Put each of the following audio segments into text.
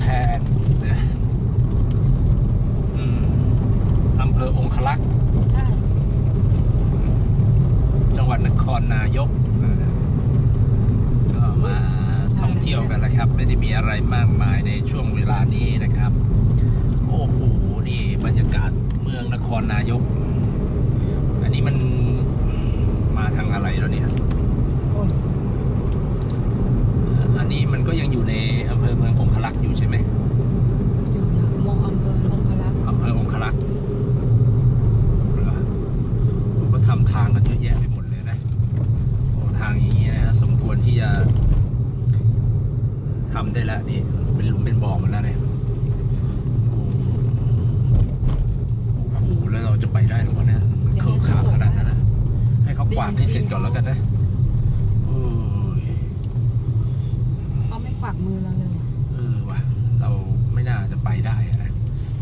แทนนะอำเภอองคลักษ์จังหวัดนครนายกก็มาท่องเที่ยวกันแหละครับ ไม่ได้มีอะไรมากมายในช่วงเวลานี้นะครับ โอ้โห นี่บรรยากาศเมืองนครนายก อันนี้มันมาทางอะไรแล้วเนี่ย โอ้ย อันนี้มันก็ยังอยู่ในอำเภอเมืององคลักษ์อยู่ใช่ไหม มองอำเภอองคลักษ์ อำเภอองคลักษ์เหรอโอ้เขาทำทางกันเยอะแยะไปหมดเลยนะโอ้ทางอย่างนี้นะสมควรที่จะทำได้แล้วนี่เป็นหลุมเป็นบ่อหมดแล้วเนี่ยโอ้โอ้โหแล้วเราจะไปได้หรือเปล่าเนี่ยมันเคิร์ฟขาขนาดนั้นนะให้เขากวาดให้เสร็จก่อนแล้วกันนะโอ้ย เขาไม่กวักมือเราเลย เออว่ะเราไม่น่าจะไปได้อะนะ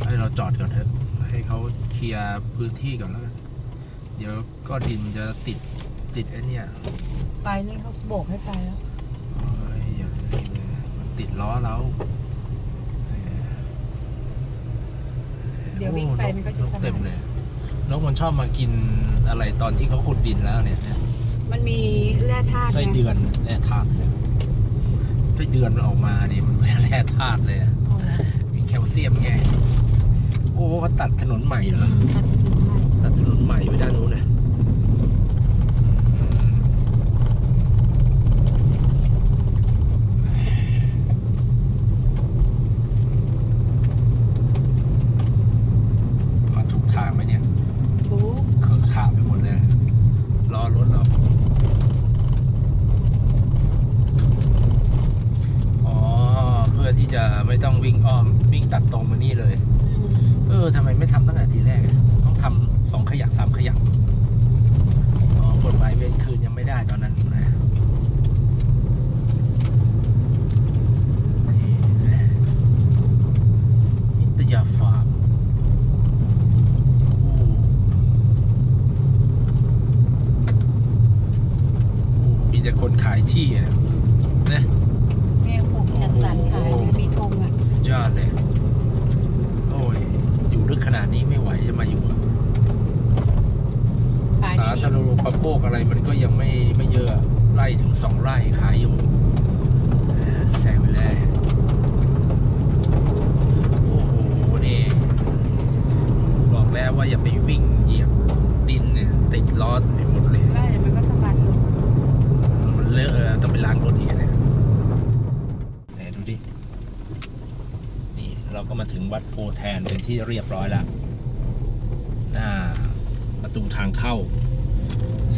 ให้เรา จอดก่อนเถอะ ให้เขาเคลียร์พื้นที่ก่อนแล้วกันเดี๋ยวก็ดินจะติดติดไอ้เนี่ยไปนี่เขาโบกให้ไปแล้ว โอ้ยอย่าเลยมันติดล้อเราเดี๋ยววิ่งไปมันก็จะนสกเต็มบายเลยนกมันชอบมากินอะไรตอนที่เขาขุดดินแล้วเนี่ยเนี่ยมันมีแร่ธาตุไส้ไงเดือนแร่ธาตุเนี่ยไส้เดือนมันออกมาดิมันเป็นแร่ธาตุเลยอะเอาละมีแคลเซียมไง โอ้เขาตัดถนนใหม่เหรอ ตัดถึงไหนตัดถนนใหม่ไปด้านนู้นเลยมาถูกทางไหมเนี่ย ปุ๊บ เครื่องขาไปหมดเลยล้อรถเราอ๋อ เพื่อที่จะไม่ต้องวิ่งอ้อม วิ่งตัดตรงมานี่เลย อืม เออทำไมไม่ทำตั้งแต่ทีแรกอะต้องทำสองขยักสามขยักอ๋อกฎหมายเวรคืนยังไม่ได้ตอนนั้นนะนี่นะนิตยาฟาร์มโอ้โอ้มีแต่คนขายที่อะนะ แม่ปลูกจัดสรรขายเลยมีธงอะ สุดยอดเลย โอ้ย อยู่ลึกขนาดนี้ไม่ไหวจะมาอยู่ ขาย สา ดี ธารณูปโภคอะไรมันก็ยังไม่ไม่เยอะ ไร่ถึงสองไร่ขา ยอยู่แซงไปเลยโอ้โหนี่บอกแล้วว่าอย่าไปวิ่งเหยียบดินเนี่ยติดล้อไปหมดเลยๆไล่มันก็สะบัดลงมันเลอะเออต้องไปล้างรถอีกเนี่ยไหนดูดินี่เราก็มาถึงวัดโพแทนเป็นที่เรียบร้อยแล้วหน้าประตูทางเข้า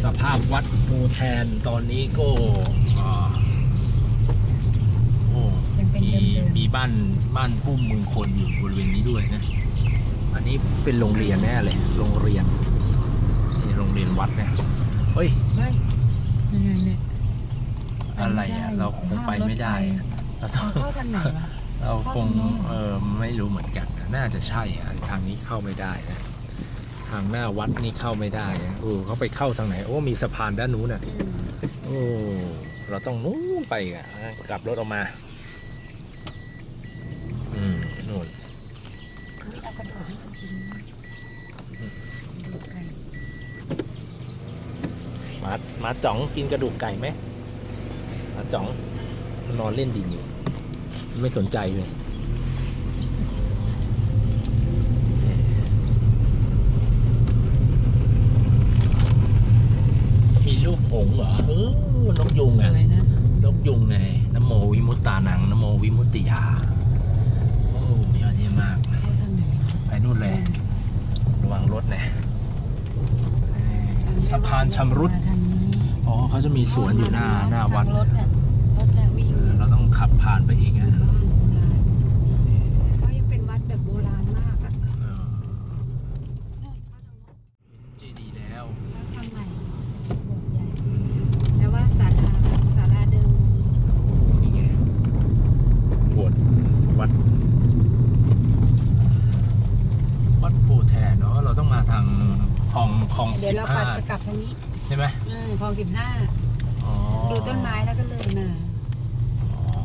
สภาพวัดโพแทนตอนนี้ก็อ่าโอ้ ยังเป็น มีเดิมมีบ้านบ้านผู้มงคลอยู่บริเวณนี้ด้วยนะ อันนี้เป็นโรงเรียนแน่เลย โรงเรียนนี่โรงเรียนวัดนะเฮ้ยๆเฮ้ยนี่ๆเนี่ยอะไรอะ เราคงไปไม่ได้อะเราต้อเอางเข้าทางไหนวะ เราคงเข้าทางโน้นเหรอเออไม่รู้เหมือนกันนะน่าจะใช่อะทางนี้เข้าไม่ได้นะทางหน้าวัดนี่เข้าไม่ได้นะโอ้เขาไปเข้าทางไหน โอ้มีสะพานด้านนู้นอะอืมโอ้เราต้องนู้นไปอะกลับรถออกมา มามาจ่องกินกระดูกไก่ไหมมาจ่องนอนเล่นดินอยู่ ไม่สนใจเลยมีรูปหงส์เหรอเออนกยุงสอะวยนะนกยุงไงนโมวิมุตตานังนโมวิมุตติยา โอ้ยอดเยี่ยมมากเข้าทางไหนวะไปนู่นเลย ระวังรถนะสะพานชำรุดทางนี้ อ๋อเขาจะมีสวนอยู่หน้าหน้าวัดทงรถเนี่ยรถเนี่ยวิ่งเออเราต้องขับผ่านไปอีกนะ บ้านโบราณก็ยังเป็นวัดแบบโบราณมากอะ เออ นู่นเข้าทางโน้น เจดีย์แล้ว แล้วทางใหม่โบสถ์ใหญ่แต่ว่าศาลาศาลาเดิม นี่ไงบวชวัด วัดโพแทนเนาะเราต้องมาทางคลองคลอง เดี๋ย สิ ว บ เรา ห้า ปัดจะกลับทางนี้ ใช่ไหม เอ อคลองสิบห้า อ๋อดูต้นไม้แล้วก็เลยมา อ๋อ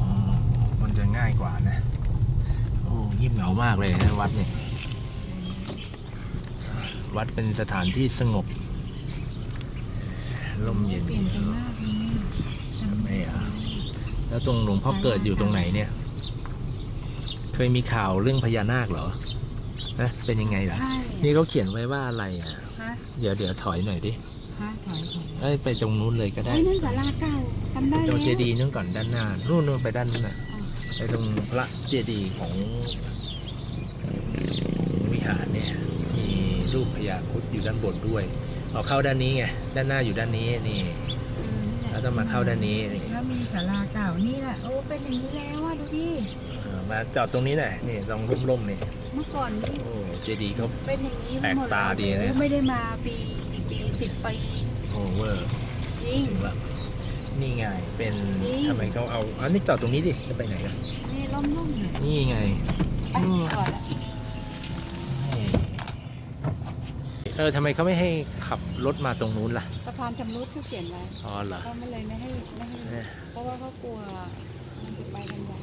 มันจะง่ายกว่านะอ้เงียบเหงามากเลยนะวัดเนี่ย วัดเป็นสถานที่สงบ ลมเย็น เปลี่ยนกันมากเลยไม่อะ แล้วตรงหลวงพ่อเกิดอยู่ตรงไหนเนี่ย เคยมีข่าวเรื่องพญานาคเหรอนะเป็นยังไงล่ะ ใช่นี่เขาเขียนไว้ว่าอะไรอะ ฮะเดี๋ยวเดี๋ยวถอยหน่อยดิ ฮะถอยถอยเอ้ยไปตรงนู้นเลยก็ได้ไอ้ยนั่นศาลาเก่าจำได้ตรงเจแล้วดีย์นู่นก่อนด้านหน้านู่นนู่นไปด้านนู้นน่ะอะไปตรงพระเจดีย์ของวิหารเนี่ยมีรูปพญาครุดอยู่ด้านบนด้วยเอาเข้าด้านนี้ไงด้านหน้าอยู่ด้านนี้นี่เออนี่แหละแล้วต้องมาเข้าด้านนี้นี่แล้วมีศาลาเก่านี่แหละโอ้เป็นอย่างนี้แล้วอะดูดิเออมาจอดตรงนี้หน่อยนี่ตรงร่มๆนี่เมื่อก่อนนี่โอ้เจดีย์เขา เป็นอย่างนี้แปลกหมตาดีนะโอ้ไม่ได้มาปีอีกปี สิบปีโอเวอร์จริง ถึงละนี่ไงเป็นนี่ ทำไมเขาเอาอันนี้จอดตรงนี้ดิจะไปไหนกันนี่ร่มๆหน่อยนี่ไงไปก่อนละนี่เออทำไมเขาไม่ให้ขับรถมาตรงนู้นล่ะสะพานชำรุดเขาเขียนไว้อ๋อเหรอก็ไม่เลยไม่ให้ไม่ให้ เนี่ยเพราะว่าเขากลัวมันจะไปกันใหญ่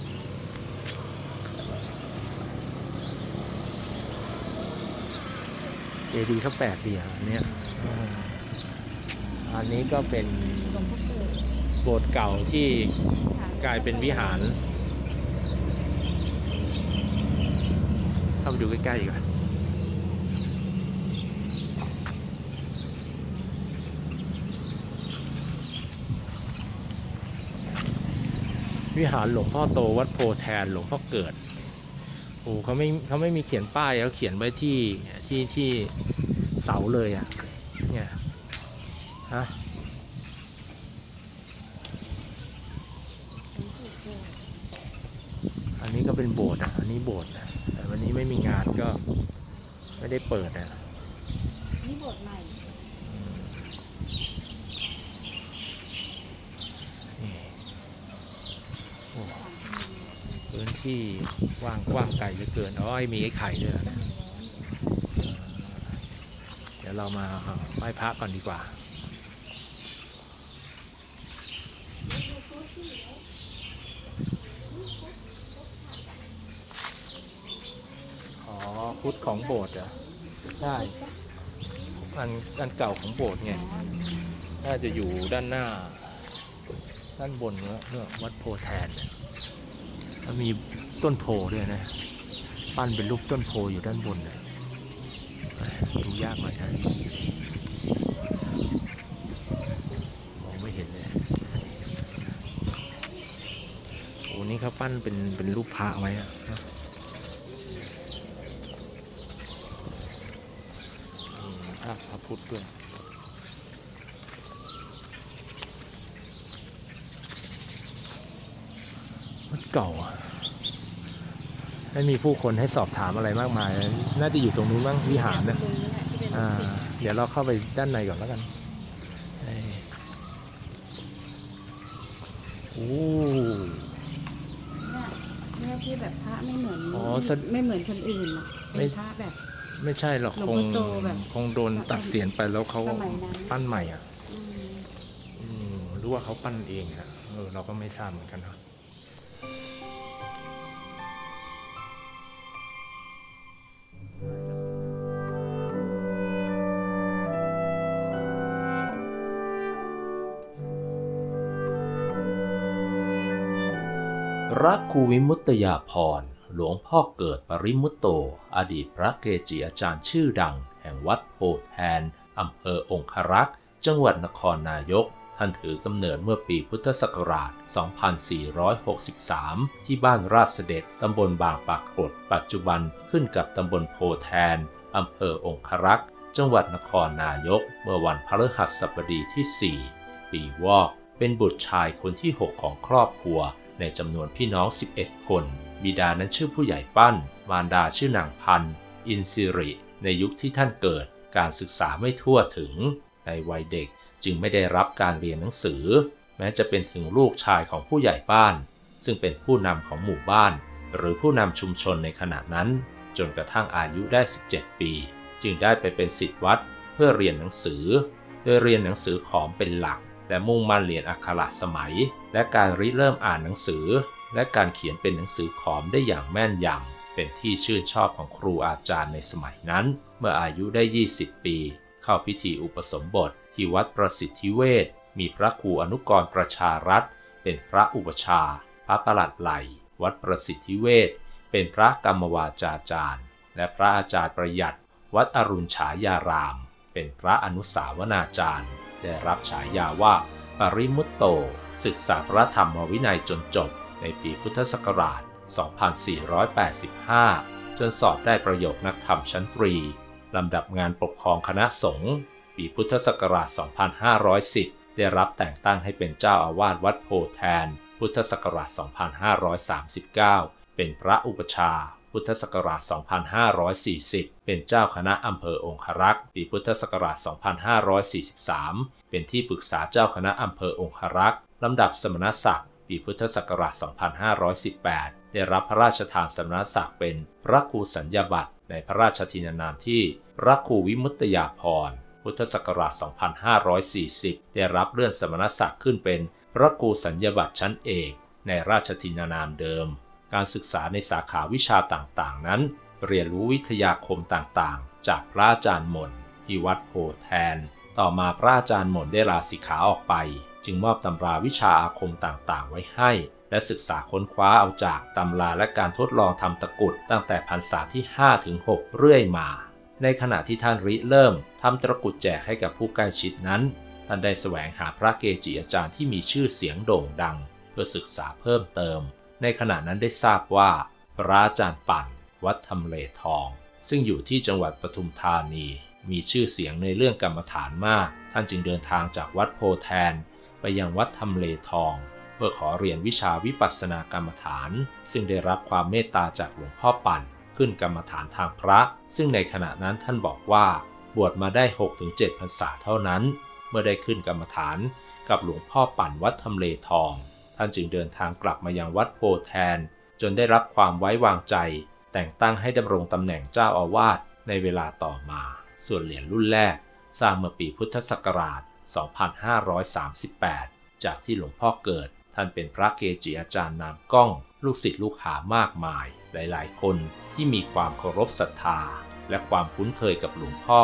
เจดีย์เขาแปลกดีอะอันเนี้ยอืม อันนี้ก็เป็นโบสถ์เก่าที่กลายเป็นวิหาร เข้าไปดูใกล้ๆดีกว่าวิหารหลวงพ่อโตวัดโพแทนหลวงพ่อเกิดโอ้เขาไม่เขาไม่มีเขียนป้ายเขาเขียนไว้ที่ที่ที่เสาเลยอะเนี่ย ฮะอันนี้ก็เป็นโบสถ์อะ อันนี้โบสถ์อะแต่วันนี้ไม่มีงานก็ไม่ได้เปิดอะนี่บทใหม่นี่โอ้พื้นที่ว่างกว้างไกลเหลือเกินอ๋อไอ้มีไอ้ไข่ด้วยเหรอเนี่ยเดี๋ยวเรามาไหว้พระก่อนดีกว่า อ๋อ พุทธของโบสถ์เหรอใช่อันอันเก่าของโบสถ์ไงน่าจะอยู่ด้านหน้า ด้านบนเนื้อวัดโพแทนเนี่ยแล้วมีต้นโพด้วยนะ ปั้นเป็นรูปต้นโพอยู่ด้านบนเนี่ยดูยากหน่อยนะมองไม่เห็นเลยโอ้นี่เขาปั้นเป็นเป็นรูปพระไว้อะเนอะมีภา พพระพุทธด้วยวัดเก่าอะไม่มีผู้คนให้สอบถามอะไรมากมาย น่าจะอยู่ตรงนู้นบ้างวิหารนะตรงนี้แหละที่เป็นอ่า เดี๋ยวเราเข้าไปด้านในก่อนแล้วกันเอ้ยโอ้เนี่ยที่แบบพระไม่เหมือนอ๋อแสดไม่เหมือนคนอื่นอะไม่เป็นพระแบบ ไม่ใช่หรอกหลวคงงพ่อโตแบบคงโดนตัดเสียนไปแล้วเขาสมัยนั้น ปั้นใหม่อะ อืมอืมหรู้ว่าเขาปั้นเองอะเออเราก็ไม่ทราบเหมือนกันเนาะรักครูวิมุตตยาพร หลวงพ่อเกิดปริมุตโต อดีตพระเกจิอาจารย์ชื่อดัง แห่งวัดโพแทนอำเภอองครักษ์ จังหวัดนครนายก ท่านถือกำเนิดเมื่อปีพุทธศักราช 2463 ที่บ้านราชเสด็จตำบลบางปากกด ปัจจุบันขึ้นกับตำบลโพแทนอำเภอองครักษ์ จังหวัดนครนายก เมื่อวันพฤหัสบดีที่ 4 ปีวอก เป็นบุตรชายคนที่ 6 ของครอบครัว ในจำนวนพี่น้อง 11 คน บิดานั้นชื่อผู้ใหญ่ปั้น มารดาชื่อนางพัน อินซิริ ในยุคที่ท่านเกิด การศึกษาไม่ทั่วถึง ในวัยเด็กจึงไม่ได้รับการเรียนหนังสือ แม้จะเป็นถึงลูกชายของผู้ใหญ่บ้าน ซึ่งเป็นผู้นำของหมู่บ้าน หรือผู้นำชุมชนในขณะนั้น จนกระทั่งอายุได้ 17 ปี จึงได้ไปเป็นศิษย์วัดเพื่อเรียนหนังสือ โดยเรียนหนังสือขอมเป็นหลักและมุ่งมั่นเรียนอักขระสมัย และการริเริ่มอ่านหนังสือ และการเขียนเป็นหนังสือขอมได้อย่างแม่นยำเป็นที่ชื่นชอบของครูอาจารย์ในสมัยนั้น เมื่ออายุได้ 20 ปี เข้าพิธีอุปสมบทที่วัดประสิทธิเวชมีพระครูอนุกรประชารัตนเป็นพระอุปชา พระประหลัดไหล วัดประสิทธิเวชเป็นพระกรรมวาจาจารย์ และพระอาจารย์ประหยัด วัดอรุณฉายาราม เป็นพระอนุสาวนาจารย์ ได้รับฉายาว่า ปริมุตโต ศึกษาพระธรรมวินัยจนจบ ในปีพุทธศักราช 2485 จนสอบได้ประโยคนักธรรมชั้นตรี ลำดับงานปกครองคณะสงฆ์ปีพุทธศักราช 2510 ได้รับแต่งตั้งให้เป็นเจ้าอาวาสวัดโพแทน พุทธศักราช 2539 เป็นพระอุปชาพุทธศักราช 2540 เป็นเจ้าคณะอำเภอองครักษ์ ปีพุทธศักราช 2543 เป็นที่ปรึกษาเจ้าคณะอำเภอองครักษ์ ลำดับสมณศักดิ์ ปีพุทธศักราช 2518 ได้รับพระราชทานสมณศักดิ์เป็นพระครูสัญญาบัตรในพระราชทินานามที่พระครูวิมุตตยาภรพุทธศักราช 2540 ได้รับเลื่อนสมณศักดิ์ขึ้นเป็นพระครูสัญญาบัตรชั้นเอกในราชทินานามเดิม การศึกษาในสาขาวิชาต่างๆ นั้น เรียนรู้วิทยาคมต่างๆ จากพระอาจารย์หม่นที่วัดโพแทน ต่อมาพระอาจารย์หม่นได้ลาสิกขาออกไป จึงมอบตำราวิชาอาคมต่างๆ ไว้ให้ และศึกษาค้นคว้าเอาจากตำราและการทดลองทำตะกุดตั้งแต่พรรษาที่ 5 ถึง 6 เรื่อยมา ในขณะที่ท่านริเริ่มทำตะกุดแจกให้กับผู้ใกล้ชิดนั้น ท่านได้แสวงหาพระเกจิอาจารย์ที่มีชื่อเสียงโด่งดัง เพื่อศึกษาเพิ่มเติม ในขณะนั้นได้ทราบว่าพระอาจารย์ปั่น วัดทำเลทอง ซึ่งอยู่ที่จังหวัดปทุมธานีมีชื่อเสียงในเรื่องกรรมฐานมาก ท่านจึงเดินทางจากวัดโพแทน ไปยังวัดทำเลทอง เพื่อขอเรียนวิชาวิปัสสนากรรมฐาน ซึ่งได้รับความเมตตาจากหลวงพ่อปั่น ขึ้นกรรมฐานทางพระ ซึ่งในขณะนั้นท่านบอกว่า บวชมาได้ 6-7พรรษาเท่านั้น เมื่อได้ขึ้นกรรมฐานกับหลวงพ่อปั่นวัดทำเลทอง ท่านจึงเดินทางกลับมายังวัดโพแทน จนได้รับความไว้วางใจ แต่งตั้งให้ดำรงตำแหน่งเจ้าอาวาสในเวลาต่อมา ส่วนเหรียญรุ่นแรกสร้างเมื่อปีพุทธศักราช 2538 จากที่หลวงพ่อเกิด ท่านเป็นพระเกจิอาจารย์นามก้อง ลูกศิษย์ลูกหามากมาย หลายๆ คนที่มีความเคารพศรัทธา และความคุ้นเคยกับหลวงพ่อ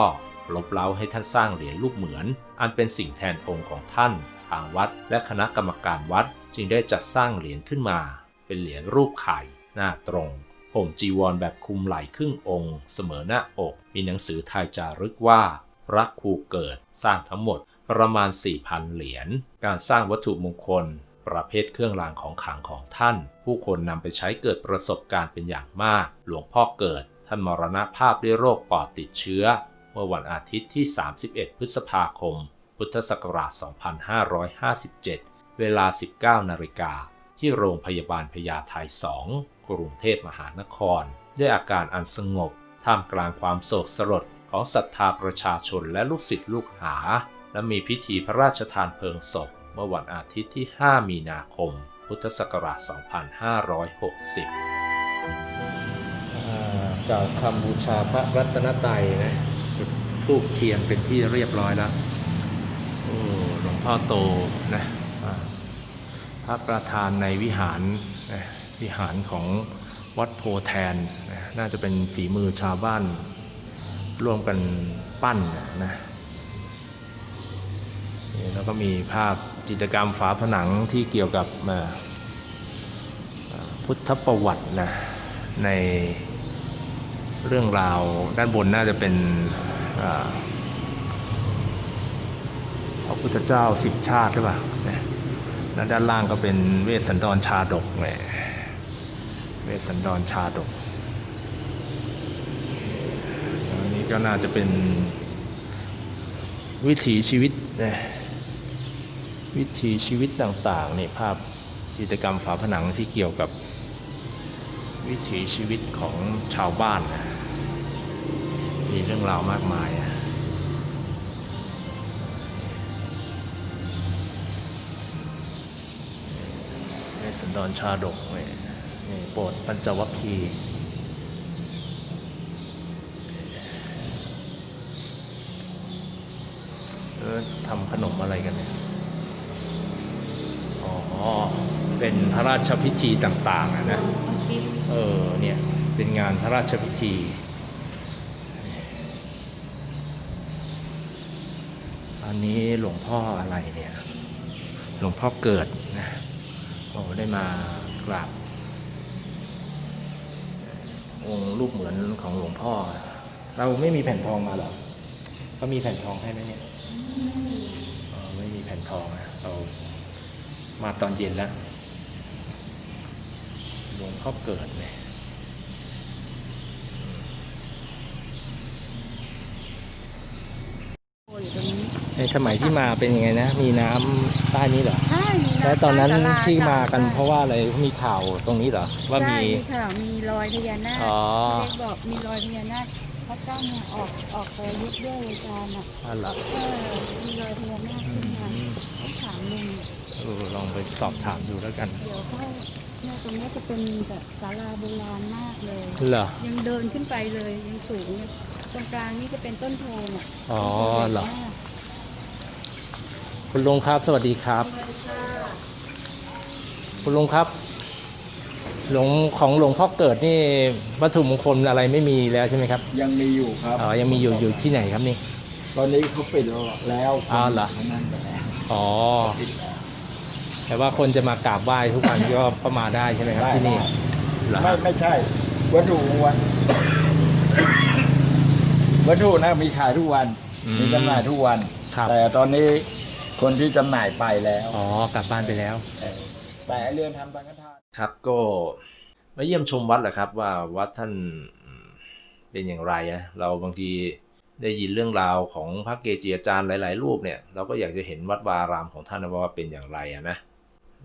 ลบเล้าให้ท่านสร้างเหรียญรูปเหมือน อันเป็นสิ่งแทนองค์ของท่าน ทางวัด และคณะกรรมการวัดจึงได้จัดสร้างเหรียญขึ้นมา เป็นเหรียญรูปไข่ หน้าตรงห่มจีวรแบบคุมไหล่ครึ่งองค์ เสมอหน้าอก มีหนังสือไทยจารึกว่า พระครูเกิดสร้างทั้งหมด ประมาณ 4,000 เหรียญ การสร้างวัตถุมงคล ประเภทเครื่องรางของขลังของท่าน ผู้คนนำไปใช้เกิดประสบการณ์เป็นอย่างมาก หลวงพ่อเกิด ท่านมรณภาพด้วยโรคปอดติดเชื้อ เมื่อวันอาทิตย์ที่ 31 พฤษภาคม พุทธศักราช 2557 เวลา 19 นาฬิกา ที่โรงพยาบาลพญาไท2กรุงเทพมหานคร ด้วยอาการอันสงบ ท่ามกลางความโศกสลดของศรัทธาประชาชนและลูกศิษย์ลูกหา และมีพิธีพระราชทานเพลิงศพ เมื่อวันอาทิตย์ที่ 5 มีนาคม พุทธศักราช 2560 กล่าวคำบูชาพระรัตนตรัยนะจุดทูบเทียนเป็นที่เรียบร้อยแล้ว โอ้หลวงพ่อโตนะอ่าพระประธานในวิหารนะวิหารของวัดโพแทนนะน่าจะเป็นฝีมือชาวบ้านร่วมกันปั้นนะนี่ แล้วก็มีภาพจิตรกรรมฝาผนังที่เกี่ยวกับพุทธประวัตินะในเรื่องราวด้านบนน่าจะเป็นพระพุทธเจ้าสิบชาติหรือเปล่านะแล้วด้านล่างก็เป็นเวสสันดรชาดกแหมเวสสันดรชาดกอันนี้ก็น่าจะเป็นวิถีชีวิตนะ วิถีชีวิตต่างๆนี่ภาพกิจกรรมฝาผนังที่เกี่ยวกับวิถีชีวิตของชาวบ้านนะมีเรื่องราวมากมายอะในสันดรชาดกนี่นี่โปรดปัญจวัคคีย์เออทำขนมอะไรกันเนี่ย เป็นพระราชพิธีต่างๆนะเออเนี่ยเป็นงานพระราชพิธีอันนี้หลวงพ่ออะไรเนี่ยหลวงพ่อเกิดนะโอ้ได้มากราบองค์รูปเหมือนของหลวงพ่อ เราไม่มีแผ่นทองมาหรอเขามีแผ่นทองให้ไหมเนี่ยอ๋อไม่มีแผ่นทองนะเรา มาตอนเย็นแล้วหลวงพ่อเกิดเลยโอ้ยตรงนี้ในสมัยที่มาเป็นยังไงนะ มีน้ำใต้นี้เหรอใช่มีำแล้วตอนนั้นใศลที่มากันใช่เพราะว่าอะไรมีข่าวตรงนี้เหรอว่ามี ใช่ข่าวมีรอยพญานาคอ๋อเด็กบอกมีรอยพญานาคพระเจ้าเนี่ยออกออกไปยุดด้วยอาจารย์อะอ๋อเหรอเออมีรอยพญานาคขึ้นมาอืมต้องถามลุงเออลองไปสอบถามดูแล้วกัน เดี๋ยวเขาเนี่ยตรงนี้จะเป็นแบบศาลาโบราณมากเลย เหรอ ยังเดินขึ้นไปเลยยังสูงเลยตรงกลางนี่จะเป็นต้นโพน่ะอ๋อเหรอต้นโพใญ่มากคุณลุงครับ สวัสดีครับสวัสดีค่ะคุณลุงครับ หลวงของหลวงพ่อเกิดนี่วัตถุมงคลอะไรไม่มีแล้วใช่ไหมครับ ยังมีอยู่ครับอ๋อ ยังมีอยู่อยู่ที่ไหนครับนี่ ตอนนี้เขาปิดแล้วอ้าวเหรอคนนั่นไปแล้วอ๋อ ปิดแล้ว แต่ว่าคนจะมากราบไหว้ทุกวันก็ก็มาได้ใช่ไหมครับที่นี่เหรอคไม่รับไม่ใช่ วัตถุวันวัตถุนะมีขายทุกวันมีจำหน่ายทุกวัน ครับแต่ตอนนี้คนที่จำหน่ายไปแล้วอ๋อกลับบ้านไปแล้ว เออแต่ไอ้เรื่องทำสังฆทาน ครับก็มาเยี่ยมชมวัดแหละครับ ว่าวัดท่านเป็นอย่างไรนะเราบางทีได้ยินเรื่องราวของพระเกจิอาจารย์หลาย ๆ รูปเนี่ย เราก็อยากจะเห็นวัดวาอารามของท่านว่าเป็นอย่างไรอะนะ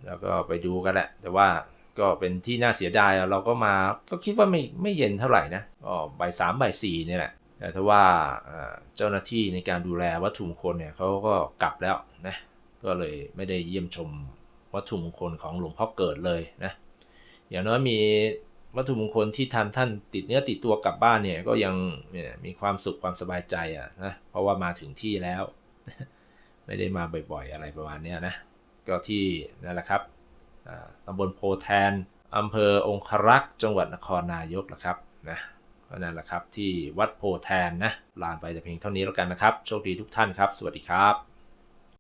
แล้วก็ไปดูกันแหละ แต่ว่าก็เป็นที่น่าเสียดายเราก็มาก็คิดว่าไม่ไม่เย็นเท่าไหร่นะก็บ่ายสามบ่ายสี่เนี่ยแหละแต่ถ้าว่าเจ้าหน้าที่ในการดูแลวัตถุมงคลเนี่ยเขาก็กลับแล้วนะก็เลยไม่ได้เยี่ยมชมวัตถุมงคลของหลวงพ่อเกิดเลยนะอย่างน้อยมีวัตถุมงคลที่ทำท่านติดเนื้อติดตัวกลับบ้านเนี่ยก็ยังมีความสุขความสบายใจอะนะเพราะว่ามาถึงที่แล้ว ไม่ได้มาบ่อยๆอะไรประมาณเนี้ยนะ ก็ที่นั่นแหละครับตำบลโพแทนอำเภอองครักษ์จังหวัดนครนายกนะครับนะก็นั่นแหละครับที่วัดโพแทนนะลานไปแต่เพียงเท่านี้แล้วกันนะครับ โชคดีทุกท่านครับ สวัสดีครับ